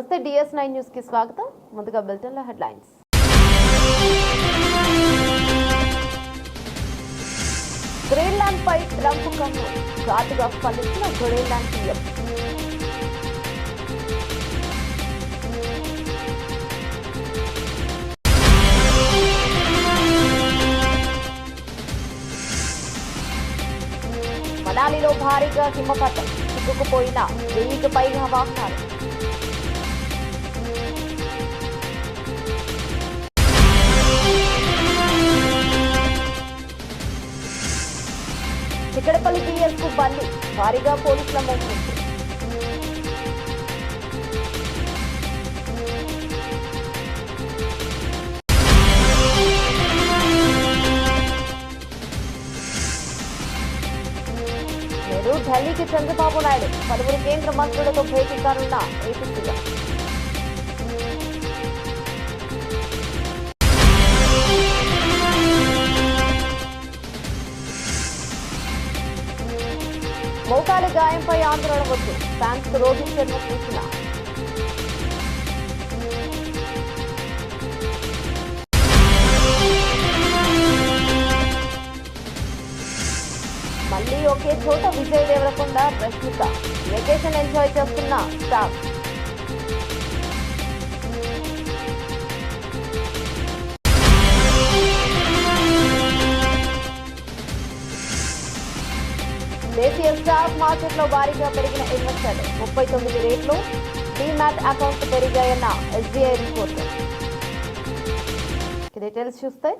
నమస్తే DS nine న్యూస్కి స్వాగతం. ముందుగా బులెటిన్ల హెడ్లైన్స్. గ్రీన్లాండ్ పై ట్రంప్ కన్ను ఘాటుగా స్పందించిన గ్రీన్లాండ్ సీఎం. మనాలిలో భారీగా హిమపాతం. చిక్కుకుపోయిన వెయ్యికి పైగా వాహనాలు. చిక్కడపల్లి పిఎస్కు బల్లి భారీగా పోలీసుల మోహరింపు ఢిల్లీకి చంద్రబాబు నాయుడు పలువురు కేంద్ర మంత్రులతో భేటీ కానున్న ఏపీ సీఎం ఆందోళన వద్దు ఫ్యాన్స్కు రోహిత్ శర్మ సూచన మళ్ళీ ఒకే చోట విజయ్ దేవరకొండ రష్మిక. వెకేషన్ ఎంజాయ్ చేస్తున్న స్టార్. దేశీయ స్టాక్ మార్కెట్లో భారీగా పెరిగిన ఇన్వెస్టర్లు ముప్పై తొమ్మిది రేట్లు డీమ్యాట్ అకౌంట్ పెరిగాయన్న ఎస్బీఐ రిపోర్ట్. డీటెయిల్స్ చూస్తే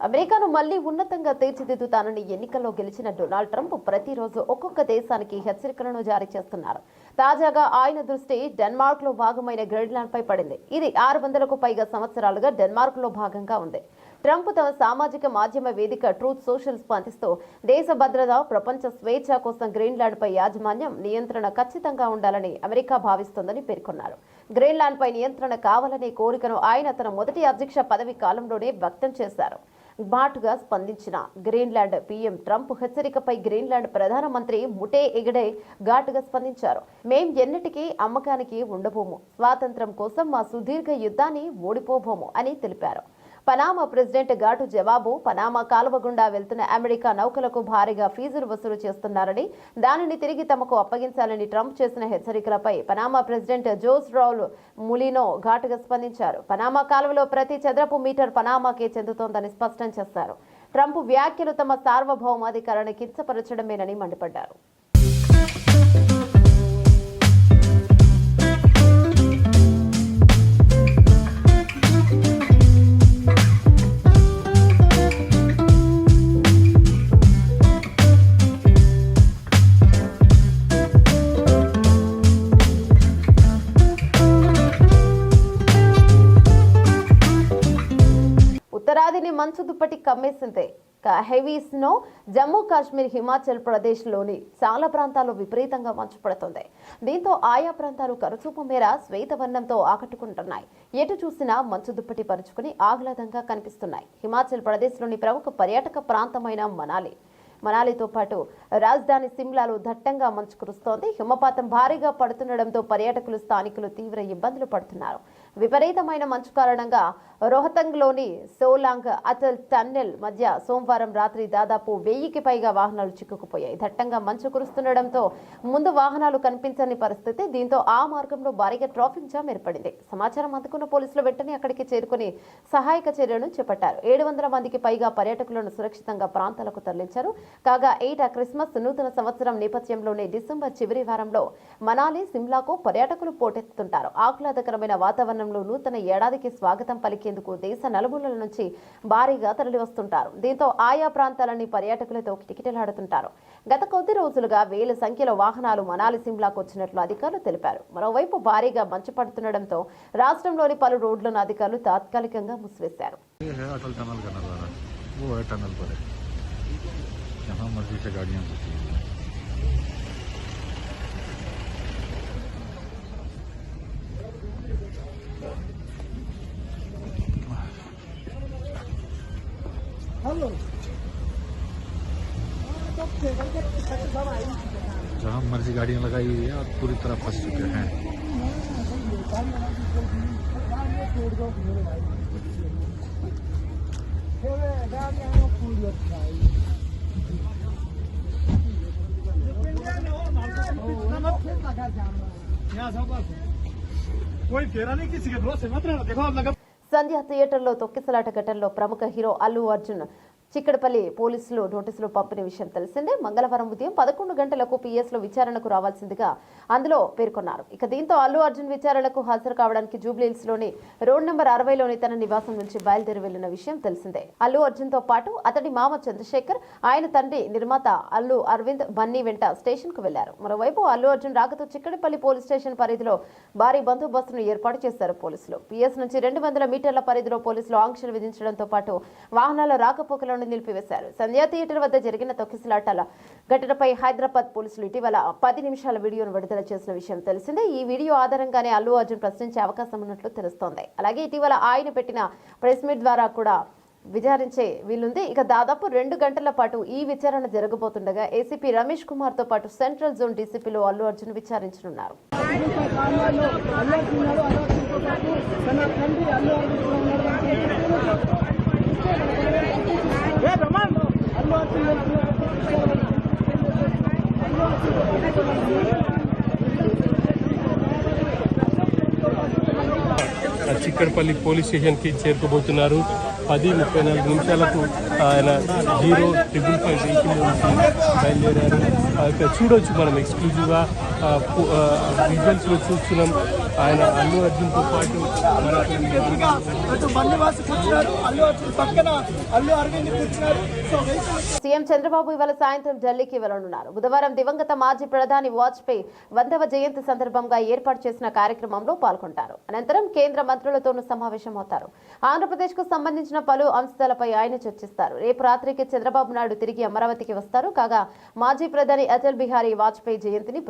అమెరికాను మళ్ళీ ఉన్నతంగా తీర్చిదిద్దుతానని ఎన్నికల్లో గెలిచిన డొనాల్డ్ ట్రంప్ ప్రతిరోజు ఒక్కొక్క దేశానికి హెచ్చరికలను జారీ చేస్తున్నారు. తాజాగా ఆయన దృష్టి డెన్మార్క్లో భాగమైన గ్రీన్లాండ్ పై పడింది. ఇది ఆరు వందలకు పైగా సంవత్సరాలుగా డెన్మార్క్లో భాగంగా ఉంది. ట్రంప్ తమ సామాజిక మాధ్యమ వేదిక ట్రూత్ సోషల్ స్పందిస్తూ దేశ భద్రత ప్రపంచ స్వేచ్ఛ కోసం గ్రీన్లాండ్ పై యాజమాన్యం నియంత్రణ ఖచ్చితంగా ఉండాలని అమెరికా భావిస్తోందని పేర్కొన్నారు. గ్రీన్లాండ్ పై నియంత్రణ కావాలనే కోరికను ఆయన తన మొదటి అధ్యక్ష పదవి కాలంలోనే వ్యక్తం చేశారు. ఘాటుగా స్పందించిన గ్రీన్లాండ్ పీఎం ట్రంప్ హెచ్చరికపై గ్రీన్లాండ్ ప్రధానమంత్రి ముటే ఎగడే ఘాటుగా స్పందించారు. మేం ఎన్నటికీ అమ్మకానికి ఉండబోము. స్వాతంత్రం కోసం మా సుదీర్ఘ యుద్ధాన్ని ఓడిపోబోము అని తెలిపారు. పనామా ప్రెసిడెంట్ ఘాటు జవాబు పనామా కాలువ గుండా వెళ్తున్న అమెరికా నౌకలకు భారీగా ఫీజులు వసూలు చేస్తున్నారని దానిని తిరిగి తమకు అప్పగించాలని ట్రంప్ చేసిన హెచ్చరికలపై Panama president Jose Raul Mulino ఘాటుగా స్పందించారు. పనామా కాలువలో ప్రతి చదరపు మీటర్ పనామాకే చెందుతోందని స్పష్టం చేశారు. ట్రంప్ వ్యాఖ్యలు తమ సార్వభౌమాధికారాన్ని కించపరచడమేనని మండిపడ్డారు. మంచు దుప్పటి కమ్మేసిందే. హెవీ స్నో జమ్మూ కాశ్మీర్ హిమాచల్ ప్రదేశ్లోని చాలా ప్రాంతాల్లో విపరీతంగా మంచు పడుతుంది. దీంతో ఆయా ప్రాంతాలు కరుచూపు మేర శ్వేతవర్ణంతో ఆకట్టుకుంటున్నాయి. ఎటు చూసినా మంచు దుప్పటి పరుచుకుని ఆహ్లాదంగా కనిపిస్తున్నాయి. హిమాచల్ ప్రదేశ్లోని ప్రముఖ పర్యాటక ప్రాంతమైన మనాలి. మనాలితో పాటు రాజధాని సిమ్లాలో దట్టంగా మంచు కురుస్తోంది. హిమపాతం భారీగా పడుతుండడంతో పర్యాటకులు స్థానికులు తీవ్ర ఇబ్బందులు పడుతున్నారు. విపరీతమైన మంచు కారణంగా రోహతంగ్లోని సోలాంగ్ అటల్ టన్నెల్ మధ్య సోమవారం రాత్రి దాదాపు వెయ్యికి పైగా వాహనాలు చిక్కుకుపోయాయి. దట్టంగా మంచు కురుస్తుండటంతో ముందు వాహనాలు కనిపించని పరిస్థితి దీంతో ఆ మార్గంలో భారీగా ట్రాఫిక్ జామ్ ఏర్పడింది. సమాచారం అందుకున్న పోలీసులు వెంటనే అక్కడికి చేరుకుని సహాయక చర్యలను చేపట్టారు. ఏడు వందల మందికి పైగా పర్యాటకులను సురక్షితంగా ప్రాంతాలకు తరలించారు. కాగా ఏటా క్రిస్మస్ నూతన సంవత్సరం నేపథ్యంలోనే డిసెంబర్ చివరి వారంలో మనాలి సిమ్లాకు పర్యాటకులు పోటెత్తుంటారు ఆహ్లాదకరమైన వాతావరణం వాతావరణంలో నూతన ఏడాదికి స్వాగతం పలికేందుకు దేశ నలుమూలల నుంచి భారీగా తరలివస్తుంటారు దీంతో ఆయా ప్రాంతాలన్నీ పర్యాటకులతో కిటకిటలాడుతుంటారు గత కొద్ది రోజులుగా వేల సంఖ్యలో వాహనాలు మనాలి సిమ్లాకు వచ్చినట్లు అధికారులు తెలిపారు మరోవైపు భారీగా మంచు పడుతుండటంతో రాష్ట్రంలోని పలు రోడ్లను అధికారులు తాత్కాలికంగా మూసివేశారు ये है अटल टनल का नज़ारा वो है टनल पर है जहाँ मर्जी से गाड़ियाँ घुसी जहाँ मर्ज़ी गाड़ियाँ लगाई हुई है और पूरी तरह फंस चुके हैं। कोई फेरा नहीं किसी के भरोसे मत रहना। देखो आप लगा సంధ్య థియేటర్లో తొక్కిసలాట ఘటనలో ప్రముఖ హీరో అల్లు అర్జున్ చిక్కడపల్లి పోలీసులు నోటీసులు పంపిన విషయం తెలిసిందే. మంగళవారం ఉదయం పదకొండు గంటలకు పీఎస్లో విచారణకు రావాల్సిందిగా అందులో పేర్కొన్నారు. ఇక దీంతో అల్లు అర్జున్ విచారణకు హాజరు కావడానికి జూబ్లీహిల్స్లోని రోడ్ నెంబర్ అరవైలోని తన నివాసం నుంచి బయలుదేరి వెళ్ళిన విషయం తెలిసిందే. అల్లు అర్జున్తో పాటు అతడి మామ చంద్రశేఖర్ ఆయన తండ్రి నిర్మాత అల్లు అరవింద్ బన్నీ వెంట స్టేషన్కు వెళ్ళారు. మరోవైపు అల్లు అర్జున్ రాకతో చిక్కడపల్లి పోలీస్ స్టేషన్ పరిధిలో భారీ బందోబస్తును ఏర్పాటు చేశారు పోలీసులు. పీఎస్ నుంచి రెండు వందల మీటర్ల పరిధిలో పోలీసులు ఆంక్షలు విధించడంతో పాటు వాహనాల రాకపోకలను నిలిపివేశారు. సంధ్యా థియేటర్ వద్ద జరిగిన తొక్కిసలాటాల ఘటనపై హైదరాబాద్ పోలీసులు ఇటీవల పది నిమిషాల వీడియోను విడుదల చేసిన విషయం తెలిసిందే. ఈ వీడియో ఆధారంగానే అల్లు అర్జున్ ప్రశ్నించే అవకాశం ఉన్నట్లు తెలుస్తోంది. అలాగే ఇటీవల ఆయన పెట్టిన ప్రెస్ మీట్ ద్వారా కూడా విచారించే వీలుంది. ఇక దాదాపు రెండు గంటల పాటు ఈ విచారణ జరగబోతుండగా ఏసీపీ రమేష్ కుమార్తో పాటు సెంట్రల్ జోన్ డీసీపీలో అల్లు అర్జున్ విచారించనున్నారు. అల్లు అర్జున్ తన తండ్రి అల్లు అర్జున్ చిక్కడపల్లి పోలీస్ స్టేషన్కి చేరుకోబోతున్నారు. పది ముప్పై నాలుగు నిమిషాలకు ఆయన జీరో ట్రిపుల్ ఫైవ్ వెహికల్ నుంచి బయలుదేరారు. చూడవచ్చు చూడొచ్చు మనం ఎక్స్క్లూజివ్గా విజువల్స్లో చూస్తున్నాం. ఆయన అల్లు అర్జున్తో పాటు మనకు అటు బండివాసి కూర్చున్నారు అల్లు అర్జున్ పక్కన అల్లు అరవింద్ కూర్చున్నారు. సో వెహికల్ సీఎం చంద్రబాబు ఇవాళ సాయంత్రం ఢిల్లీకి వెళ్ళనున్నారు బుధవారం దివంగత మాజీ ప్రధాని వాజ్పేయి వందవ జయంతి సందర్భంగా ఏర్పాటు చేసిన కార్యక్రమంలో పాల్గొంటారు. అనంతరం కేంద్ర మంత్రులతోనూ సమావేశమవుతారు. ఆంధ్రప్రదేశ్కు సంబంధించిన పలు అంశాలపై ఆయన చర్చిస్తారు. రేపు రాత్రికి చంద్రబాబు నాయుడు తిరిగి అమరావతికి వస్తారు. కాగా మాజీ ప్రధాని అటల్ బిహారీ వాజ్పేయి జయంతిని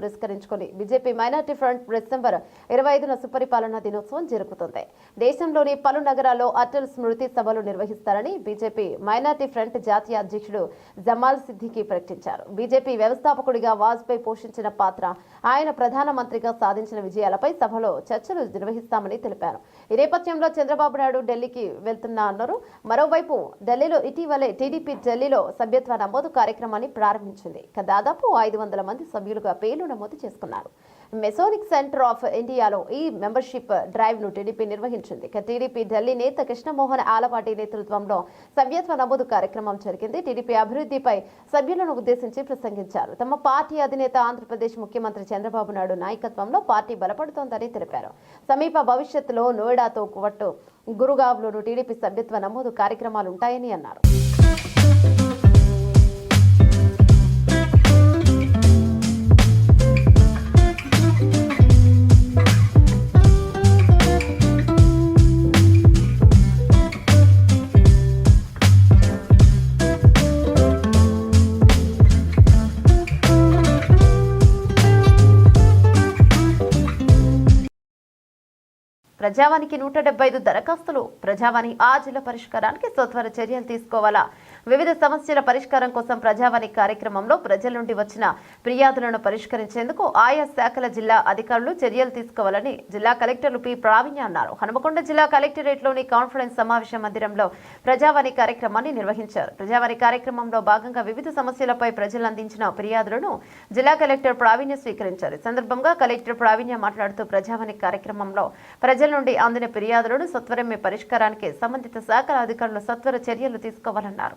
పురస్కరించుకొని బీజేపీ మైనార్టీ ఫ్రంట్ డిసెంబర్ ఇరవై ఐదున సుపరిపాలన దినోత్సవం జరుగుతుంది దేశంలోని పలు నగరాల్లో అటల్ స్మృతి సభలు నిర్వహిస్తారని బీజేపీ మైనార్టీ ఫ్రంట్ జాతీయ అధ్యక్షుడు జమాల్ సిద్దికి ప్రకటించారు. బీజేపీ వ్యవస్థాపకుడిగా వాజ్పేయి పోషించిన పాత్ర ఆయన ప్రధానమంత్రిగా సాధించిన విజయాలపై సభలో చర్చలు నిర్వహిస్తామని తెలిపారు. ఈ నేపథ్యంలో చంద్రబాబు నాయుడు ఢిల్లీకి వెళ్తున్నా అన్నారు. మరోవైపు ఢిల్లీలో ఇటీవలే టీడీపీ ఢిల్లీలో సభ్యత్వ నమోదు కార్యక్రమాన్ని ప్రారంభించింది. ఇక దాదాపు ఐదు వందల మంది సభ్యులుగా పేర్లు నమోదు చేసుకున్నారు. మెసోనిక్ సెంటర్ ఆఫ్ ఇండియాలో ఈ మెంబర్షిప్ డ్రైవ్ను టీడీపీ నిర్వహించింది. ఇక టీడీపీ ఢిల్లీ నేత కృష్ణమోహన్ ఆలపాటి నేతృత్వంలో సభ్యత్వ నమోదు కార్యక్రమం జరిగింది. టీడీపీ అభివృద్ధిపై సభ్యులను ఉద్దేశించి ప్రసంగించారు. తమ పార్టీ అధినేత ఆంధ్రప్రదేశ్ ముఖ్యమంత్రి చంద్రబాబు నాయుడు నాయకత్వంలో పార్టీ బలపడుతోందని తెలిపారు. సమీప భవిష్యత్తులో నోయిడాతో కువట్టు గురుగావ్లోను టీడీపీ సభ్యత్వ నమోదు కార్యక్రమాలు ఉంటాయని అన్నారు. ప్రజావానికి నూట డెబ్బై ఐదు దరఖాస్తులు. ప్రజావాణి ఆ జిల్లా పరిష్కారానికి సత్వర చర్యలు తీసుకోవాలా? వివిధ సమస్యల పరిష్కారం కోసం ప్రజావాణి కార్యక్రమంలో ప్రజల నుండి వచ్చిన ఫిర్యాదులను పరిష్కరించేందుకు ఆయా శాఖల జిల్లా అధికారులు చర్యలు తీసుకోవాలని జిల్లా కలెక్టర్లు పి. ప్రావీణ్య అన్నారు. హనుమకొండ జిల్లా కలెక్టరేట్లోని కాన్ఫరెన్స్ సమావేశ మందిరంలో ప్రజావాణి కార్యక్రమాన్ని నిర్వహించారు. ప్రజావాణి కార్యక్రమంలో భాగంగా వివిధ సమస్యలపై ప్రజలు అందించిన ఫిర్యాదులను జిల్లా కలెక్టర్ ప్రావీణ్య స్వీకరించారు. ఈ సందర్భంగా కలెక్టర్ ప్రావీణ్య మాట్లాడుతూ ప్రజావాణి కార్యక్రమంలో ప్రజల నుండి అందిన ఫిర్యాదులను సత్వరమే పరిష్కారానికి సంబంధిత శాఖల అధికారులు సత్వర చర్యలు తీసుకోవాలన్నారు.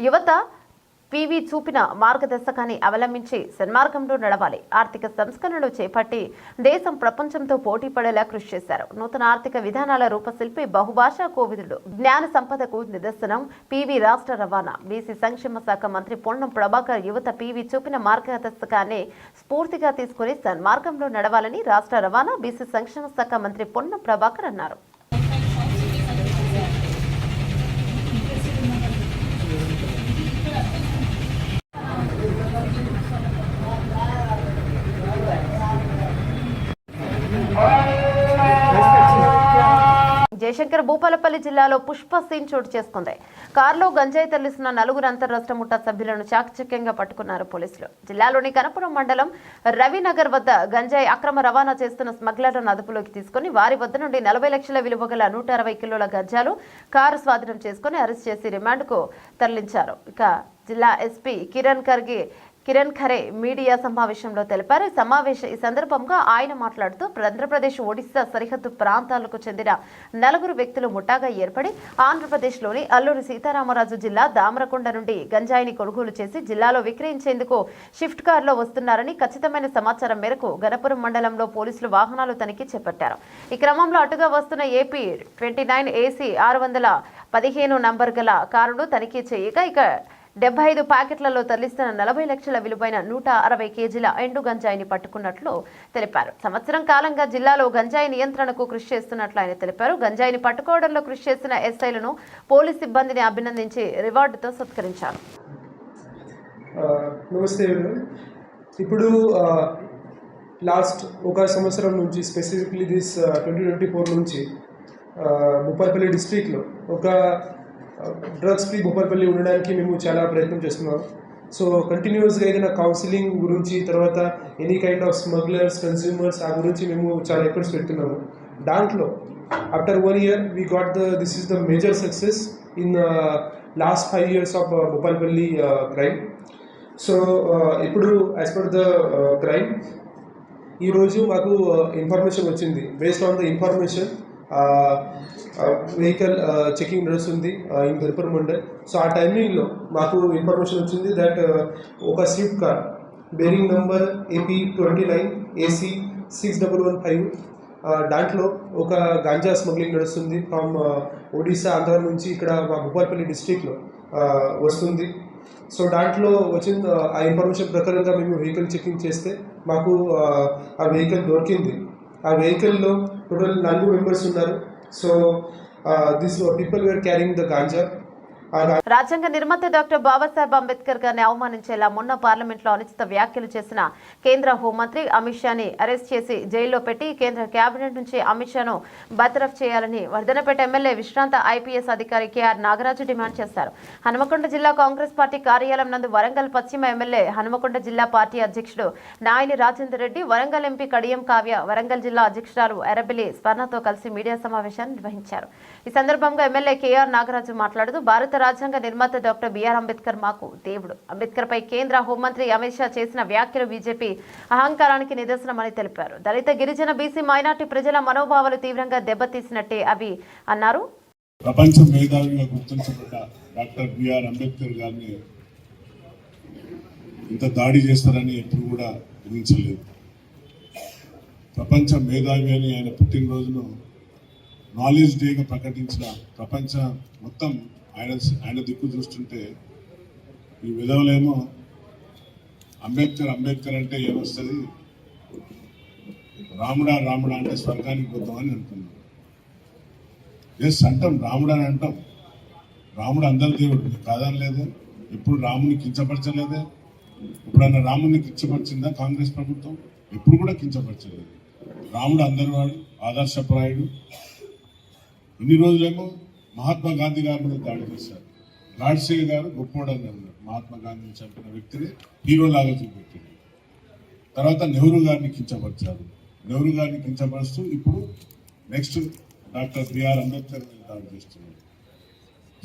యువత పివి చూపిన మార్గదర్శకాన్ని అవలంబించి సన్మార్గంలో నడవాలి. ఆర్థిక సంస్కరణలు చేపట్టి దేశం ప్రపంచంతో పోటీ పడేలా కృషి చేశారు. నూతన ఆర్థిక విధానాల రూపశిల్పి బహుభాషా కోవిదుడు. జ్ఞాన సంపదకు నిదర్శనం. పివి రాష్ట్ర రవాణా. బీసీ సంక్షేమ శాఖ మంత్రి పొన్నం ప్రభాకర్ యువత పివి చూపిన మార్గదర్శకాన్ని స్ఫూర్తిగా తీసుకుని సన్మార్గంలో నడవాలని రాష్ట్ర రవాణా బీసీ సంక్షేమ శాఖ మంత్రి పొన్నం ప్రభాకర్ అన్నారు. జయశంకర్ భూపాలపల్లి జిల్లాలో పుష్ప సీన్ చోటు చేసుకుంది. కారులో గంజాయి తరలిస్తున్న నలుగురు అంతర్రాష్ట్ర ముఠా సభ్యులను చాకచక్యంగా పట్టుకున్నారు పోలీసులు. జిల్లాలోని కనపురం మండలం రవినగర్ వద్ద గంజాయి అక్రమ రవాణా చేస్తున్న స్మగ్లర్లను అదుపులోకి తీసుకుని వారి వద్ద నుండి నలభై లక్షల విలువ గల నూట అరవై కిలోల గంజాలు కారు స్వాధీనం చేసుకుని అరెస్ట్ చేసి రిమాండ్కు తరలించారు. ఇక జిల్లా ఎస్పీ కిరణ్ ఖర్గే కిరణ్ ఖరే మీడియా సమావేశంలో తెలిపారు. ఈ సమావేశ ఈ సందర్భంగా ఆయన మాట్లాడుతూ ఆంధ్రప్రదేశ్ ఒడిశా సరిహద్దు ప్రాంతాలకు చెందిన నలుగురు వ్యక్తులు ముఠాగా ఏర్పడి ఆంధ్రప్రదేశ్లోని అల్లూరి సీతారామరాజు జిల్లా దామరకొండ నుండి గంజాయిని కొనుగోలు చేసి జిల్లాలో విక్రయించేందుకు షిఫ్ట్ కారులో వస్తున్నారని ఖచ్చితమైన సమాచారం మేరకు గణపురం మండలంలో పోలీసులు వాహనాలు తనిఖీ చేపట్టారు. ఈ క్రమంలో అటుగా వస్తున్న ఏపీ ట్వంటీ నైన్ ఏసీ ఆరు వందల పదిహేను నంబర్ గల కారును తనిఖీ చేయగా ఇక డెబ్బై ఐదు ప్యాకెట్లలో తరలిస్తున్న నలభై లక్షల విలువైన నూట అరవై కేజీల ఎండు గంజాయిని పట్టుకున్నట్లు తెలిపారు. సంవత్సరం కాలంగా జిల్లాలో గంజాయి నియంత్రణకు కృషి చేస్తున్నట్లు ఆయన తెలిపారు. గంజాయిని పట్టుకోవడంలో కృషి చేసిన ఎస్ఐలను పోలీస్ సిబ్బందిని అభినందించి రివార్డుతో సత్కరించారు. నమస్తే ఇప్పుడు లాస్ట్ ఒక సంవత్సరం నుంచి specifically this twenty twenty four నుంచి ముప్పైపల్లి డిస్ట్రిక్ట్లో ఒక డ్రగ్స్ ఫ్రీ భూపాలపల్లి ఉండడానికి మేము చాలా ప్రయత్నం చేస్తున్నాం. సో కంటిన్యూస్గా ఏదైనా కౌన్సిలింగ్ గురించి తర్వాత any kind of smugglers consumers ఆ గురించి మేము చాలా ఎఫర్ట్స్ పెడుతున్నాము. దాంట్లో after one year we got the this is the major success in last five years of Bhupalpally crime so ఇప్పుడు యాజ్ పర్ ద క్రైమ్ ఈరోజు మాకు uh, ఇన్ఫర్మేషన్ వచ్చింది. Based on the information vehicle checking నడుస్తుంది in Garpar mandal. So ఆ టైమింగ్లో మాకు information వచ్చింది that ఒక Swift car bearing number AP twenty nine AC six double one five దాంట్లో ఒక గాంజా స్మగ్లింగ్ నడుస్తుంది ఫ్రమ్ ఒడిశా ఆంధ్ర నుంచి ఇక్కడ మా భూపాలపల్లి డిస్ట్రిక్ట్లో వస్తుంది. సో దాంట్లో వచ్చిన ఆ ఇన్ఫర్మేషన్ ప్రకారంగా మేము వెహికల్ చెకింగ్ చేస్తే మాకు ఆ వెహికల్ దొరికింది. ఆ వెహికల్లో టోటల్ నలుగురు మెంబర్స్ ఉన్నారు. So this people were carrying the ganja రాజ్యాంగ నిర్మాత డాక్టర్ బాబాసాహెబ్ అంబేద్కర్ గారిని అవమానించేలా మొన్న పార్లమెంట్లో అనుచిత వ్యాఖ్యలు చేసిన కేంద్ర హోంమంత్రి అమిత్ షాని అరెస్ట్ చేసి జైల్లో పెట్టి కేంద్ర కేబినెట్ నుంచి అమిత్ షాను బర్తరఫ్ చేయాలని వర్ధనపేట ఎమ్మెల్యే విశ్రాంత ఐపీఎస్ అధికారి కేఆర్ నాగరాజు డిమాండ్ చేశారు. హనుమకొండ జిల్లా కాంగ్రెస్ పార్టీ కార్యాలయం నందు వరంగల్ పశ్చిమ ఎమ్మెల్యే హనుమకొండ జిల్లా పార్టీ అధ్యక్షుడు నాయని రాజేందర్ రెడ్డి వరంగల్ ఎంపీ కడియం కావ్య వరంగల్ జిల్లా అధ్యక్షురాలు ఎర్రబెల్లి స్వర్ణతో కలిసి మీడియా సమావేశాన్ని నిర్వహించారు. ఈ సందర్భంగా ఎమ్మెల్యే కేఆర్ నాగరాజు మాట్లాడుతూ భారత రాజ్యాంగ నిర్మాత డాక్టర్ బిఆర్ అంబేద్కర్ మాకు దేవుడు. అంబేద్కర్ పై కేంద్ర హోంమంత్రి అమిత్ షా చేసిన వ్యాఖ్యలు బీజేపీ అహంకారానికి నిదర్శనమని తెలిపారు. దళిత గిరిజన బీసీ మైనార్టీ ప్రజల మనోభావాలు తీవ్రంగా దెబ్బతీసినట్టే అవి అన్నారు. ప్రపంచ మేధావిగా గుర్తించబడ్డ డాక్టర్ బిఆర్ అంబేద్కర్ గారిని ఇంత దాడి చేస్తారని ఎప్పుడు కూడా ఊహించలేదు ప్రపంచ మేధావి అని ఆయన పుట్టినరోజును నాలెడ్జ్ డేగా ప్రకటించిన ప్రపంచ మొత్తం ఆయన ఆయన దిక్కు చూస్తుంటే ఈ విధవలేమో అంబేద్కర్ అంబేద్కర్ అంటే ఏమొస్తుంది? రాముడా రాముడా అంటే స్వర్గానికి పోతామని అంటున్నాడు ఎస్ అంటాం రాముడా అని అంటాం. రాముడు అందరి దేవుడు కాదనలేదే ఎప్పుడు రాముని కించపరచలేదే. ఎప్పుడన్నా రాముని కించపరిచిందా కాంగ్రెస్ ప్రభుత్వం? ఎప్పుడు కూడా కించపరచలేదు. రాముడు అందరి వాడు ఆదర్శప్రాయుడు. ఇన్ని రోజులేమో మహాత్మా గాంధీ గారి మీద దాడి చేశారు. గాడ్సే గారు గొప్పోడని అన్నారు. మహాత్మా గాంధీని చంపిన వ్యక్తిని హీరోలాగా చూపెట్టింది. తర్వాత నెహ్రూ గారిని కించపరిచారు. నెహ్రూ గారిని కించపరుస్తూ ఇప్పుడు నెక్స్ట్ డాక్టర్ బిఆర్ అంబేద్కర్ మీద దాడి చేస్తున్నారు.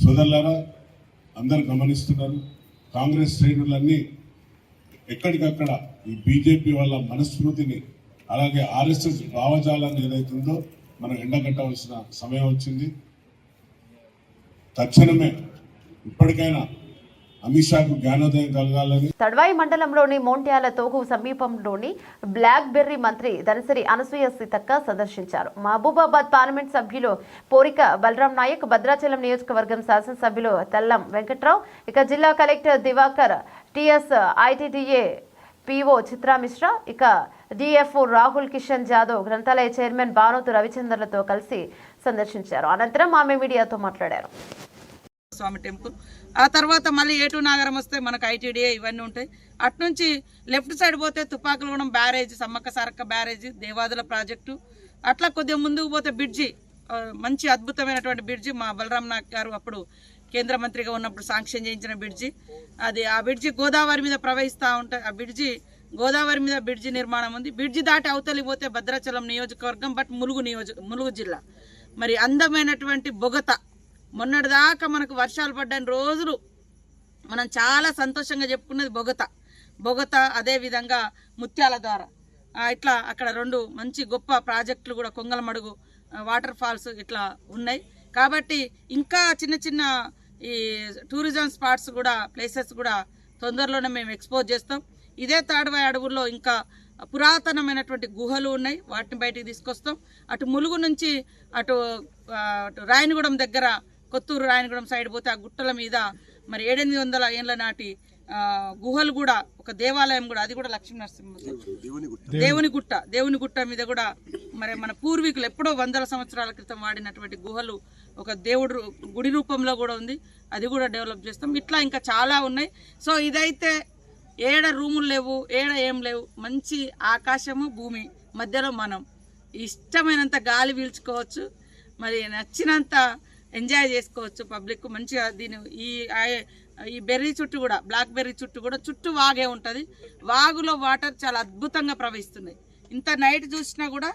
సోదరులారా అందరు గమనిస్తున్నారు. కాంగ్రెస్ శ్రేణులన్నీ ఎక్కడికక్కడ ఈ బీజేపీ వాళ్ళ మనస్మృతిని అలాగే ఆర్ఎస్ఎస్ భావజాలాన్ని ఏదైతుందో మనం ఎండగట్టవలసిన సమయం వచ్చింది. తక్షణమే ఇప్పటికైనా అమిత్ షాకు జ్ఞానోదయం కలగాలని తడ్వాయి మండలంలోని మోంట్యాల తోగు సమీపంలోని బ్లాక్ బెర్రీ మంత్రి దనసరి అనసూయ సీతక్క సందర్శించారు. మహబూబాబాద్ పార్లమెంట్ సభ్యులు పోరిక బలరాం నాయక్ భద్రాచలం నియోజకవర్గం శాసనసభ్యులు తెల్లం వెంకట్రావు ఇక జిల్లా collector Diwakar TS ITDA PO Chitra Mishra ఇక డిఎఫ్ఓ రాహుల్ కిషన్ జాదవ్ గ్రంథాలయ చైర్మన్ భానుతు రవిచంద్రలతో కలిసి సందర్శించారు. అనంతరం ఆమె మీడియాతో మాట్లాడారు. స్వామి టెంపుల్. ఆ తర్వాత మళ్ళీ ఏటు నాగరం వస్తే మనకు ఐటీడీఏ ఇవన్నీ ఉంటాయి. అట్నుంచి లెఫ్ట్ సైడ్ పోతే Tupakulagudem barrage Sammakka Sarakka barrage Devadula project. అట్లా కొద్దిగా ముందుకు పోతే బ్రిడ్జి మంచి అద్భుతమైనటువంటి బ్రిడ్జి. మా బలరాం నాగ్ గారు అప్పుడు కేంద్ర మంత్రిగా ఉన్నప్పుడు శాంక్షన్ చేయించిన బ్రిడ్జి. అది ఆ బ్రిడ్జి గోదావరి మీద ప్రవహిస్తూ ఉంటాయి ఆ బ్రిడ్జి గోదావరి మీద బ్రిడ్జి నిర్మాణం ఉంది. బ్రిడ్జి దాటి అవతలి పోతే భద్రాచలం నియోజకవర్గం బట్ ములుగు నియోజక ములుగు జిల్లా. మరి అందమైనటువంటి బొగత. మొన్నటిదాకా మనకు వర్షాలు పడ్డని రోజులు మనం చాలా సంతోషంగా చెప్పుకున్నది బొగత. బొగత అదేవిధంగా ముత్యాల ద్వారా. ఇట్లా అక్కడ రెండు మంచి గొప్ప ప్రాజెక్టులు కూడా కొంగలమడుగు వాటర్ ఫాల్స్ ఇట్లా ఉన్నాయి. కాబట్టి ఇంకా చిన్న చిన్న ఈ టూరిజం స్పాట్స్ కూడా ప్లేసెస్ కూడా తొందరలోనే మేము ఎక్స్పోజ్ చేస్తాం. ఇదే తాడువాయి అడవుల్లో ఇంకా పురాతనమైనటువంటి గుహలు ఉన్నాయి. వాటిని బయటికి తీసుకొస్తాం. అటు ములుగు నుంచి అటు అటు రాయనగూడెం దగ్గర కొత్తూరు రాయనగూడెం సైడ్ పోతే ఆ గుట్టల మీద మరి ఏడెనిమిది వందల ఏళ్ళ నాటి గుహలు కూడా ఒక దేవాలయం కూడా అది కూడా లక్ష్మీ నరసింహ దేవుని గుట్ట. దేవుని గుట్ట మీద కూడా మరి మన పూర్వీకులు ఎప్పుడో వందల సంవత్సరాల క్రితం వాడినటువంటి గుహలు ఒక దేవుడు గుడి రూపంలో కూడా ఉంది. అది కూడా డెవలప్ చేస్తాం. ఇట్లా ఇంకా చాలా ఉన్నాయి. సో ఇదైతే ఏడ రూములు లేవు ఏడ ఏం లేవు. మంచి ఆకాశము భూమి. మధ్యలో మనం. ఇష్టమైనంత గాలి పీల్చుకోవచ్చు మరి నచ్చినంత ఎంజాయ్ చేసుకోవచ్చు పబ్లిక్ మంచిగా దీని ఈ ఈ బెర్రీ చుట్టూ కూడా బ్లాక్ బెర్రీ చుట్టూ కూడా చుట్టూ వాగే ఉంటుంది. వాగులో వాటర్ చాలా అద్భుతంగా ప్రవహిస్తున్నాయి. ఇంత నైట్ చూసినా కూడా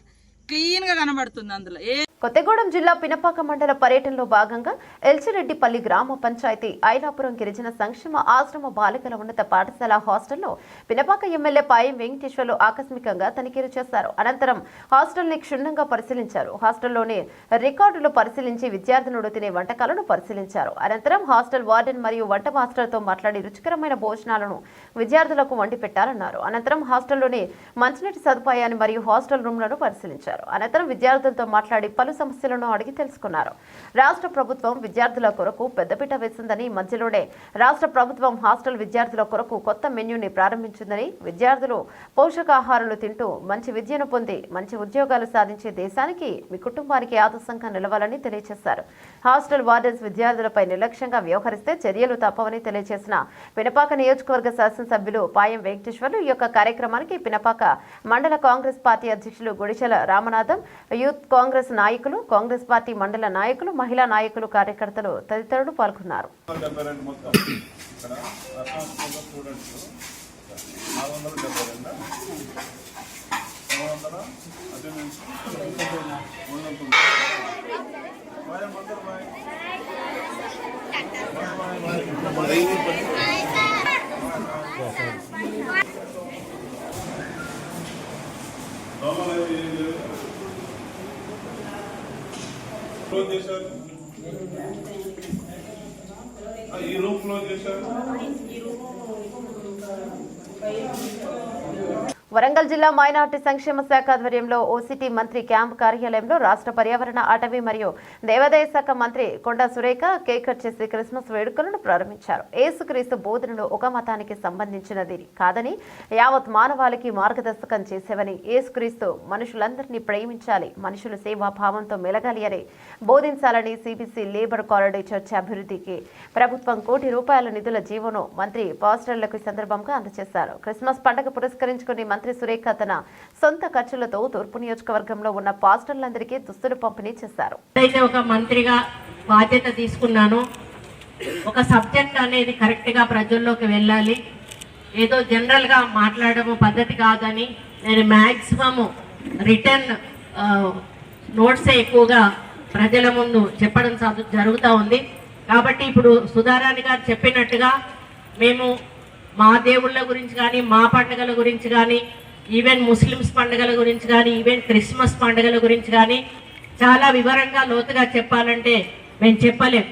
క్లీన్గా కనబడుతుంది అందులో. ఏ కొత్తగూడెం జిల్లా పినపాక మండల పర్యటనలో భాగంగా ఎల్చిరెడ్డిపల్లి గ్రామ పంచాయతీ ఐలాపురం గిరిజన సంక్షేమ ఆశ్రమ బాలికల ఉన్నత పాఠశాల హాస్టల్లో పినపాక ఎమ్మెల్యే పాయం వెంకటేశ్వర్లు ఆకస్మికంగా తనిఖీలు చేశారు. అనంతరం హాస్టల్ని క్షుణ్ణంగా పరిశీలించారు. హాస్టల్లోని రికార్డులు పరిశీలించి విద్యార్థినుడు తినే వంటకాలను పరిశీలించారు. అనంతరం హాస్టల్ వార్డెన్ మరియు వంట మాస్టర్తో మాట్లాడి రుచికరమైన భోజనాలను విద్యార్థులకు వండి పెట్టాలన్నారు అనంతరం హాస్టల్లోని మంచినీటి సదుపాయాన్ని మరియు హాస్టల్ రూమ్లను పరిశీలించారు. అనంతరం విద్యార్థులతో మాట్లాడి పలు సమస్యలను అడిగి తెలుసుకున్నారు. రాష్ట్ర ప్రభుత్వం విద్యార్థుల కొరకు పెద్దపీట వేసిందని మధ్యలోనే రాష్ట్ర ప్రభుత్వం హాస్టల్ విద్యార్థుల కొరకు కొత్త మెన్యూని ప్రారంభించిందని విద్యార్థులు పోషకాహారాలు తింటూ మంచి విద్యను పొంది మంచి ఉద్యోగాలు సాధించే దేశానికి మీ కుటుంబానికి ఆదర్శంగా నిలవాలని తెలియజేశారు. హాస్టల్ వార్డెన్స్ విద్యార్థులపై నిర్లక్ష్యంగా వ్యవహరిస్తే చర్యలు తప్పవని తెలియజేసిన పినపాక నియోజకవర్గ శాసనసభ్యులు పాయం వెంకటేశ్వర్లు ఈ యొక్క కార్యక్రమానికి పినపాక మండల కాంగ్రెస్ పార్టీ అధ్యక్షులు గుడిచెల రామనాథం యూత్ కాంగ్రెస్ నాయకులు కాంగ్రెస్ పార్టీ మండల నాయకులు మహిళా నాయకులు కార్యకర్తలు తదితరులు పాల్గొన్నారు డెబ్బై రెండు మొత్తం ఇక్కడ రసాయన స్టూడెంట్స్ నాలుగు వందల డెబ్బై రెండు మూడు వందల అటెండెన్స్ మూడు వందల తొమ్మిది బాయ్ మందరు బాయ్ లోపల ఏం లేదు క్లోజ్ చేశారు ఆ, ఈ రూమ్ క్లోజ్ చేశారు వరంగల్ జిల్లా మైనార్టీ సంక్షేమ శాఖ ఆధ్వర్యంలో ఓసిటీ మంత్రి క్యాంప్ కార్యాలయంలో రాష్ట్ర పర్యావరణ అటవీ మరియు దేవాదాయ శాఖ మంత్రి కొండా సురేఖ కేక్ కట్ చేసి క్రిస్మస్ వేడుకలను ప్రారంభించారు. ఏసుక్రీస్తు బోధనలు ఒక మతానికి సంబంధించినది కాదని యావత్ మానవాళికి మార్గదర్శకం చేసేవని ఏసుక్రీస్తు మనుషులందరినీ ప్రేమించాలి మనుషులు సేవా భావంతో మెలగాలి అని బోధించాలని సిబిసి లేబర్ కారిడార్ చర్చ అభివృద్ధికి ప్రభుత్వం కోటి రూపాయల నిధుల జీవోను మంత్రి పాస్టర్లకు ఈ సందర్భంగా అందజేశారు. క్రిస్మస్ పండుగ పురస్కరించుకుని మంత్రి సురేఖ తన సొంత ఖర్చులతో తూర్పు నియోజకవర్గంలో ఉన్న పాస్టర్లందరికీ దుస్తులు పంపిణీ చేశారు. ఒక మంత్రిగా బాధ్యత తీసుకున్నాను. ఒక సబ్జెక్ట్ అనేది కరెక్ట్గా ప్రజల్లోకి వెళ్ళాలి. ఏదో జనరల్గా మాట్లాడము పద్ధతి కాదని నేను మ్యాక్సిమము రిటర్న్ నోట్సే ఎక్కువగా ప్రజల ముందు చెప్పడం జరుగుతూ ఉంది. కాబట్టి ఇప్పుడు సుధారాణి గారు చెప్పినట్టుగా మేము మా దేవుళ్ళ గురించి కానీ మా పండుగల గురించి కానీ ఈవెన్ ముస్లిమ్స్ పండుగల గురించి కానీ ఈవెన్ క్రిస్మస్ పండుగల గురించి కానీ చాలా వివరంగా లోతుగా చెప్పాలంటే మేము చెప్పలేం.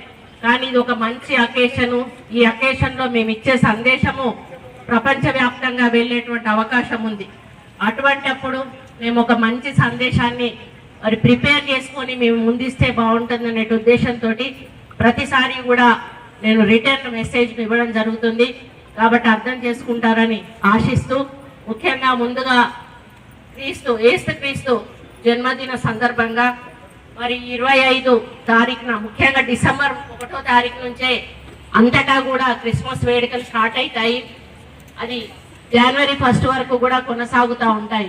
కానీ ఇది ఒక మంచి అకేషను. ఈ అకేషన్లో మేము ఇచ్చే సందేశము ప్రపంచవ్యాప్తంగా వెళ్ళేటువంటి అవకాశం ఉంది. అటువంటప్పుడు మేము ఒక మంచి సందేశాన్ని మరి ప్రిపేర్ చేసుకొని మేము ముందిస్తే బాగుంటుంది అనే ఉద్దేశంతో ప్రతిసారి కూడా నేను రిటర్న్ మెసేజ్ ఇవ్వడం జరుగుతుంది. కాబట్టి అర్థం చేసుకుంటారని ఆశిస్తూ ముఖ్యంగా ముందుగా క్రీస్తు ఏస్తు క్రీస్తు జన్మదిన సందర్భంగా మరి ఇరవై ఐదు తారీఖున ముఖ్యంగా డిసెంబర్ ఒకటో తారీఖు నుంచే అంతటా కూడా క్రిస్మస్ వేడుకలు స్టార్ట్ అవుతాయి. అది జనవరి ఫస్ట్ వరకు కూడా కొనసాగుతూ ఉంటాయి.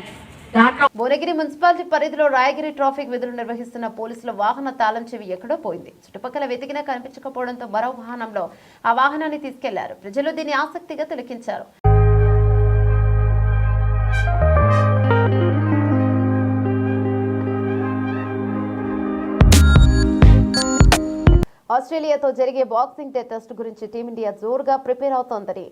దాంట్లో భువనగిరి మున్సిపాలిటీ పరిధిలో రాయగిరి ట్రాఫిక్ విధులు నిర్వహిస్తున్న పోలీసుల వాహన తాళం చెవి ఎక్కడో పోయింది. చుట్టుపక్కల వెతికినా కనిపించకపోవడంతో మరో వాహనంలో ఆ వాహనాన్ని తీసుకెళ్ళారు. ప్రజలు దీన్ని ఆసక్తిగా తిలకించారు. ఆస్ట్రేలియాతో జరిగే బాక్సింగ్ డే టెస్ట్ గురించి టీమిండియా జోరుగా ప్రిపేర్ అవుతోందని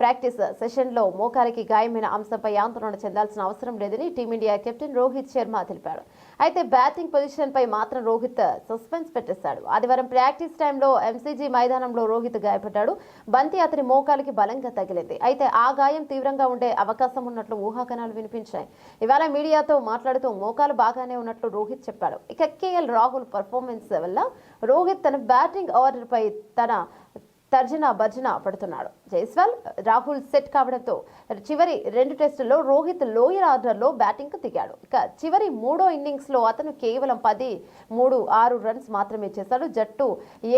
ప్రాక్టీస్ సెషన్లో మోకాలికి గాయమైన అంశంపై ఆందోళన చెందాల్సిన అవసరం లేదని టీమిండియా కెప్టెన్ రోహిత్ శర్మ తెలిపాడు అయితే బ్యాటింగ్ పొజిషన్పై మాత్రం రోహిత్ సస్పెన్స్ పెట్టేశాడు. ఆదివారం ప్రాక్టీస్ టైంలో ఎంసీజీ మైదానంలో రోహిత్ గాయపడ్డాడు. బంతి అతని మోకాలికి బలంగా తగిలింది. అయితే ఆ గాయం తీవ్రంగా ఉండే అవకాశం ఉన్నట్లు ఊహాకనాలు వినిపించాయి. ఇవాళ మీడియాతో మాట్లాడుతూ మోకాలు బాగానే ఉన్నట్లు రోహిత్ చెప్పాడు. ఇక కేఎల్ రాహుల్ పర్ఫార్మెన్స్ వల్ల రోహిత్ తన బ్యాటింగ్ ఆర్డర్పై తన తర్జన భర్జన పడుతున్నాడు. జైస్వాల్ రాహుల్ సెట్ కావడంతో చివరి రెండు టెస్టుల్లో రోహిత్ లోయర్ ఆర్డర్లో బ్యాటింగ్కు దిగాడు. ఇక చివరి మూడో ఇన్నింగ్స్లో అతను కేవలం పది మూడు ఆరు రన్స్ మాత్రమే చేశాడు. జట్టు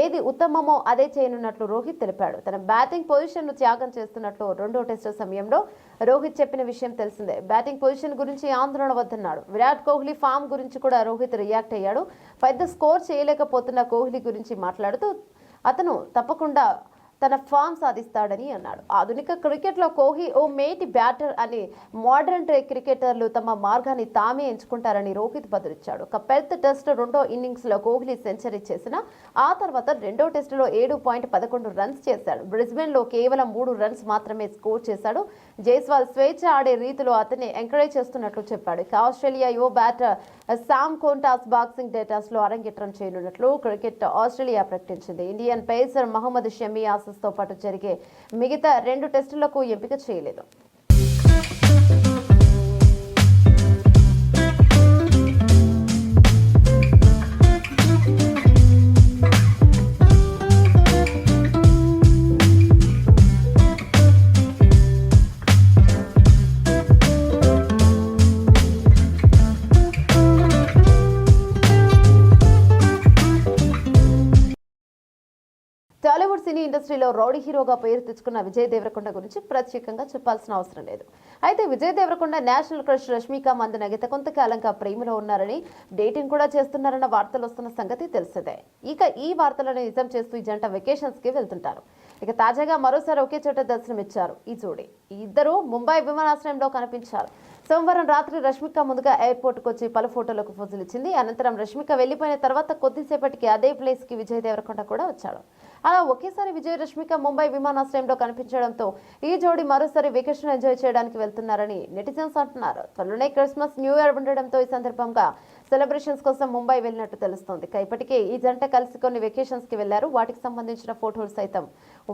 ఏది ఉత్తమమో అదే చేయనున్నట్లు రోహిత్ తెలిపాడు. తన బ్యాటింగ్ పొజిషన్ను త్యాగం చేస్తున్నట్లు రెండో టెస్టు సమయంలో రోహిత్ చెప్పిన విషయం తెలిసిందే. బ్యాటింగ్ పొజిషన్ గురించి ఆందోళన వద్దన్నాడు. విరాట్ కోహ్లీ ఫామ్ గురించి కూడా రోహిత్ రియాక్ట్ అయ్యాడు. పెద్ద స్కోర్ చేయలేకపోతున్న కోహ్లీ గురించి మాట్లాడుతూ అతను తప్పకుండా తన ఫామ్ సాధిస్తాడని అన్నాడు. ఆధునిక క్రికెట్లో కోహ్లీ ఓ మేటి బ్యాటర్ అని మోడర్న్ క్రికెటర్లు తమ మార్గాన్ని తామే ఎంచుకుంటారని రోహిత్ బదులిచ్చాడు. ఒక పెద్ద టెస్ట్ రెండో ఇన్నింగ్స్లో కోహ్లీ సెంచరీ చేసిన ఆ తర్వాత రెండో టెస్టులో ఏడు పాయింట్ పదకొండు రన్స్ చేశాడు. బ్రిస్బెన్లో కేవలం మూడు రన్స్ మాత్రమే స్కోర్ చేశాడు. జైస్వాల్ స్వేచ్ఛ ఆడే రీతిలో అతన్ని ఎంకరేజ్ చేస్తున్నట్లు చెప్పాడు. ఇక ఆస్ట్రేలియా యువ బ్యాటర్ సామ్ కోంటాస్ బాక్సింగ్ డేటాస్లో అరంగేట్రం చేయనున్నట్లు క్రికెట్ ఆస్ట్రేలియా ప్రకటించింది. ఇండియన్ పేసర్ మహమ్మద్ షమి ఆసస్తో పాటు జరిగే మిగతా రెండు టెస్టులకు ఎంపిక చేయలేదు. ఇండస్ట్రీలో రౌడీ హీరోగా పేరు తెచ్చుకున్న విజయ్ దేవరకొండ గురించి ప్రత్యేకంగా చెప్పాల్సిన అవసరం లేదు. అయితే విజయ్ దేవరకొండ నేషనల్ క్రష్ రష్మిక మందన గత కొంతకాలంగా ప్రేమలో ఉన్నారని డేటింగ్ కూడా చేస్తున్నారన్న వార్తలు వస్తున్న సంగతి తెలిసిందే. ఇక ఈ వార్తలను నిజం చేస్తూ ఈ జంట వెకేషన్స్కి వెళ్తుంటారు. ఇక తాజాగా మరోసారి ఒకే చోట దర్శనమిచ్చారు ఈ జోడి. ఈ ఇద్దరు ముంబై విమానాశ్రయంలో కనిపించారు. సోమవారం రాత్రి రష్మిక ముందుగా ఎయిర్పోర్ట్కి వచ్చి పలు ఫోటోలకు ఫోజులు ఇచ్చింది. అనంతరం రష్మిక వెళ్ళిపోయిన తర్వాత కొద్దిసేపటికి అదే ప్లేస్కి విజయ్ దేవరకొండ కూడా వచ్చాడు. అలా ఒకేసారి విజయ్ రష్మిక ముంబై విమానాశ్రయంలో కనిపించడంతో ఈ జోడి మరోసారి వెకేషన్ ఎంజాయ్ చేయడానికి వెళ్తున్నారని నెటిజన్స్ అంటున్నారు. త్వరలోనే క్రిస్మస్ న్యూ ఇయర్ ఉండడంతో ఈ సందర్భంగా సెలబ్రేషన్స్ కోసం ముంబై వెళ్ళినట్టు తెలుస్తోంది. ఇప్పటికే ఈ జంట కలిసి కొన్ని వెకేషన్స్కి వెళ్ళారు. వాటికి సంబంధించిన ఫోటోలు సైతం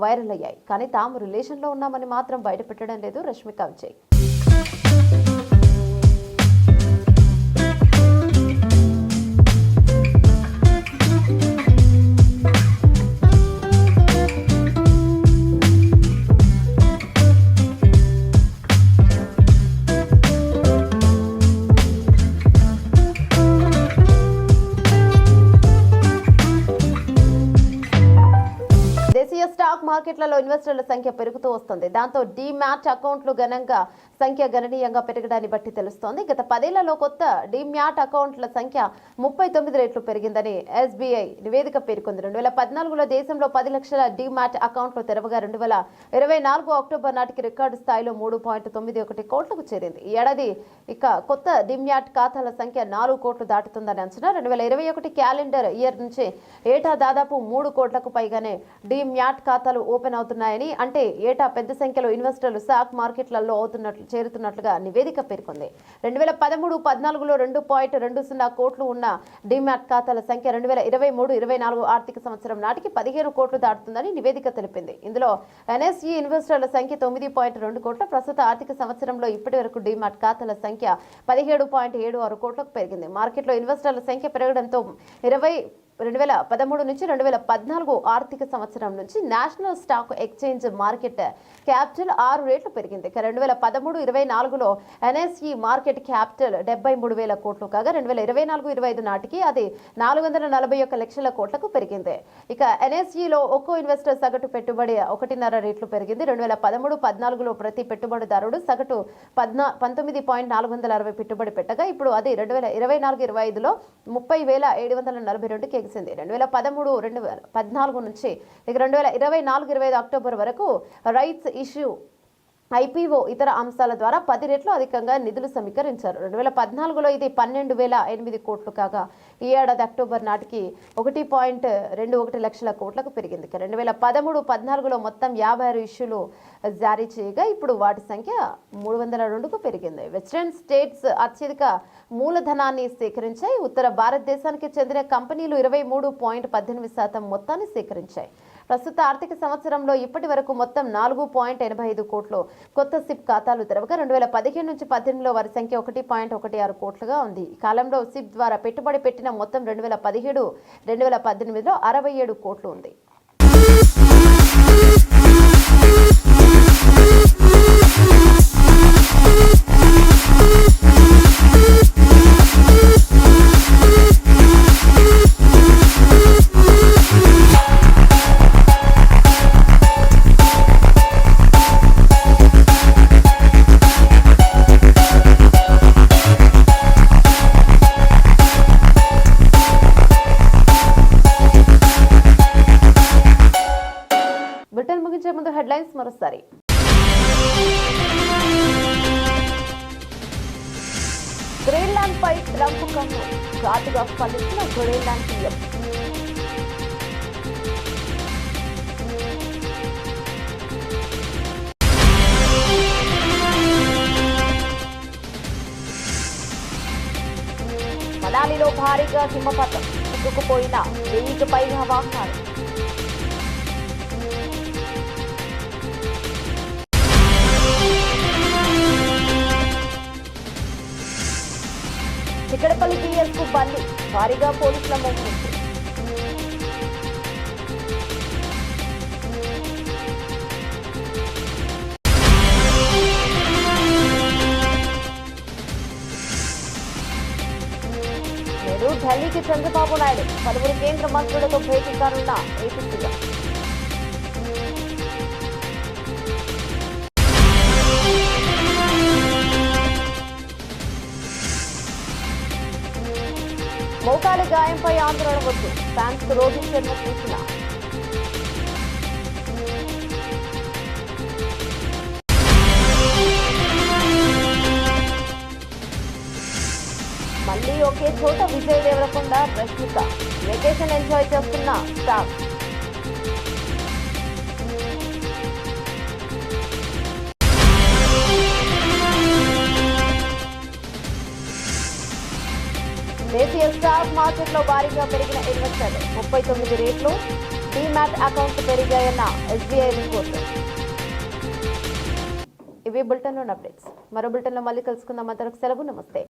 వైరల్ అయ్యాయి. కానీ తాము రిలేషన్లో ఉన్నామని మాత్రం బయటపెట్టడం లేదు రష్మిక విజయ్. మార్కెట్లలో ఇన్వెస్టర్ల సంఖ్య పెరుగుతూ వస్తుంది. దాంతో డీమ్యాట్ అకౌంట్లు గణంగా సంఖ్య గణనీయంగా పెరగడాన్ని బట్టి తెలుస్తోంది. గత పదేళ్ళలో కొత్త డీమ్యాట్ అకౌంట్ల సంఖ్య ముప్పై తొమ్మిది రేట్లు పెరిగిందని ఎస్బీఐ నివేదిక పేర్కొంది. రెండు వేల పద్నాలుగులో దేశంలో పది లక్షల డీమ్యాట్ అకౌంట్లు తెరవగా రెండు వేల ఇరవై నాలుగు అక్టోబర్ నాటికి రికార్డు స్థాయిలో మూడు పాయింట్ తొమ్మిది ఒకటి కోట్లకు చేరింది. ఈ ఏడాది ఇక కొత్త డిమ్యాట్ ఖాతాల సంఖ్య నాలుగు కోట్లు దాటుతుందని అంచనా. రెండు వేల ఇరవై ఒకటి క్యాలెండర్ ఇయర్ నుంచి ఏటా దాదాపు మూడు కోట్లకు పైగానే డిమ్యాట్ డీమ్యాట్ ఖాతాలు ఓపెన్ అవుతున్నాయని అంటే ఏటా పెద్ద సంఖ్యలో ఇన్వెస్టర్లు స్టాక్ మార్కెట్లలో అవుతున్నట్లు చేరుతున్నట్లుగా నివేదిక పేర్కొంది. రెండు వేల పదమూడు పద్నాలుగులో రెండు పాయింట్ రెండు సున్నా కోట్లు ఉన్న డిమాట్ ఖాతాల సంఖ్య రెండు వేల ఇరవై మూడు ఇరవై నాలుగు ఆర్థిక సంవత్సరం నాటికి పదిహేను కోట్లు దాటుతుందని నివేదిక తెలిపింది. ఇందులో ఎన్ఎస్ఈ ఇన్వెస్టర్ల సంఖ్య తొమ్మిది పాయింట్ రెండు కోట్ల ప్రస్తుత ఆర్థిక సంవత్సరంలో ఇప్పటి వరకు డిమాట్ ఖాతాల సంఖ్య పదిహేడు పాయింట్ ఏడు ఆరు కోట్లకు పెరిగింది. మార్కెట్లో ఇన్వెస్టర్ల సంఖ్య పెరగడంతో ఇరవై రెండు వేల పదమూడు నుంచి రెండు వేల పద్నాలుగు ఆర్థిక సంవత్సరం నుంచి national stock exchange market capital ఆరు రేట్లు పెరిగింది. రెండు వేల పదమూడు ఇరవై నాలుగులో ఎన్ఎస్ఈ మార్కెట్ క్యాపిటల్ డెబ్బై మూడు వేల కోట్లు కాగా రెండు వేల ఇరవై నాలుగు ఇరవై ఐదు నాటికి అది నాలుగు వందల నలభై ఒక్క లక్షల కోట్లకు పెరిగింది. ఇక ఎన్ఎస్ఈలో ఒక్కో ఇన్వెస్టర్ సగటు పెట్టుబడి ఒకటిన్నర రేట్లు పెరిగింది. రెండు వేల పదమూడు పద్నాలుగులో ప్రతి పెట్టుబడిదారుడు సగటు పద్నా పంతొమ్మిది పాయింట్ నాలుగు వందల అరవై పెట్టుబడి పెట్టగా ఇప్పుడు అది రెండు వేల ఇరవై నాలుగు ఇరవై ఐదులో ముప్పై వేల ఏడు వందల నలభై రెండుకి ఎగిసింది రెండు వేల పదమూడు రెండు వేల పద్నాలుగు నుంచి ఇక రెండు వేల ఇరవై నాలుగు ఇరవై ఐదు అక్టోబర్ వరకు రైట్స్ ఇష్యూ ఐపీఓ ఇతర అంశాల ద్వారా పది రెట్లు అధికంగా నిధులు సమీకరించారు. రెండు వేల పద్నాలుగులో ఇది పన్నెండు వేల ఎనిమిది కోట్లు కాగా ఈ ఏడాది అక్టోబర్ నాటికి ఒకటి పాయింట్ రెండు ఒకటి లక్షల కోట్లకు పెరిగింది. రెండు వేల పదమూడు పద్నాలుగులో మొత్తం యాభై ఆరు ఇష్యూలు జారీ చేయగా ఇప్పుడు వాటి సంఖ్య మూడు వందల రెండుకు పెరిగింది. వెస్టర్న్ స్టేట్స్ అత్యధిక మూలధనాన్ని సేకరించాయి. ఉత్తర భారతదేశానికి చెందిన కంపెనీలు ఇరవై మూడు పాయింట్ పద్దెనిమిది శాతం మొత్తాన్ని సేకరించాయి. ప్రస్తుత ఆర్థిక సంవత్సరంలో ఇప్పటి వరకు మొత్తం నాలుగు పాయింట్ ఎనభై ఐదు కోట్లు. కొత్త సిప్ ఖాతాలు తెరవగా రెండు వేల పదిహేను నుంచి పద్దెనిమిదిలో వారి సంఖ్య ఒకటి పాయింట్ ఒకటి ఆరు కోట్లుగా ఉంది. ఈ కాలంలో సిప్ ద్వారా పెట్టుబడి పెట్టిన మొత్తం రెండు వేల పదిహేడు రెండు వేల పద్దెనిమిదిలో అరవై ఏడు కోట్లు ఉంది. భారీగా హిమపాతం చిక్కుకుపోయిన వెయ్యికి పైగా వాహనాలు. చిక్కడపల్లి పిఎస్కు బండి భారీగా పోలీసుల మోహరింపు చంద్రబాబు నాయుడు పలువురు కేంద్ర మంత్రులతో భేటీ కానున్న ఏపీ సీఎం. మోకాలి గాయంపై ఆందోళన వద్దు. ఫ్యాన్స్కు రోహిత్ శర్మ సూచన. చోట విజయ్ దేవరకొండ రష్మిక వెకేషన్ ఎంజాయ్ చేస్తున్న స్టార్ దేశీయ స్టాక్ మార్కెట్లో భారీగా పెరిగిన ఇన్వెస్టర్లు ముప్పై తొమ్మిది రేట్లు. డిమాట్ అకౌంట్ పెరిగాయన్న ఎస్బీఐ రిపోర్టు ఇవి బులెటిన్లోని అప్డేట్స్. మరో బులెటిన్లో మళ్ళీ కలుసుకుందాం. అంతవరకు సెలవు. నమస్తే.